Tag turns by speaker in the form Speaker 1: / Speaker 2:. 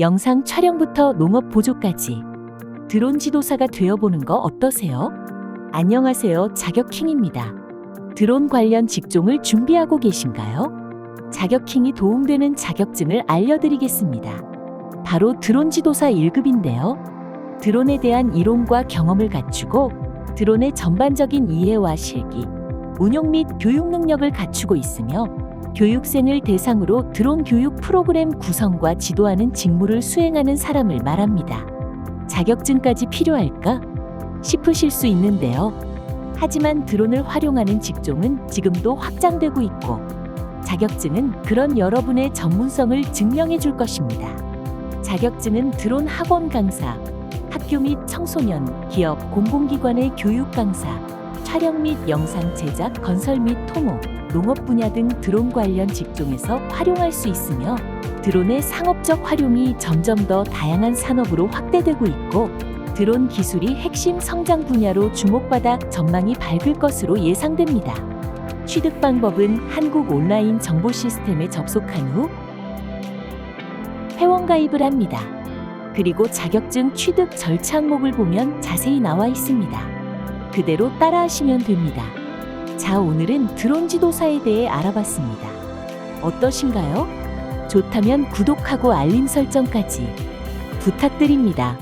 Speaker 1: 영상 촬영부터 농업 보조까지 드론 지도사가 되어보는 거 어떠세요? 안녕하세요. 자격킹입니다. 드론 관련 직종을 준비하고 계신가요? 자격킹이 도움되는 자격증을 알려드리겠습니다. 바로 드론 지도사 1급인데요. 드론에 대한 이론과 경험을 갖추고 드론의 전반적인 이해와 실기, 운용 및 교육 능력을 갖추고 있으며 교육생을 대상으로 드론 교육 프로그램 구성과 지도하는 직무를 수행하는 사람을 말합니다. 자격증까지 필요할까? 싶으실 수 있는데요. 하지만 드론을 활용하는 직종은 지금도 확장되고 있고 자격증은 그런 여러분의 전문성을 증명해 줄 것입니다. 자격증은 드론 학원 강사, 학교 및 청소년, 기업, 공공기관의 교육 강사, 촬영 및 영상 제작, 건설 및 토목, 농업 분야 등 드론 관련 직종에서 활용할 수 있으며 드론의 상업적 활용이 점점 더 다양한 산업으로 확대되고 있고 드론 기술이 핵심 성장 분야로 주목받아 전망이 밝을 것으로 예상됩니다. 취득 방법은 한국 온라인 정보 시스템에 접속한 후 회원 가입을 합니다. 그리고 자격증 취득 절차 항목을 보면 자세히 나와 있습니다. 그대로 따라하시면 됩니다. 자, 오늘은 드론 지도사에 대해 알아봤습니다. 어떠신가요? 좋다면 구독하고 알림 설정까지 부탁드립니다.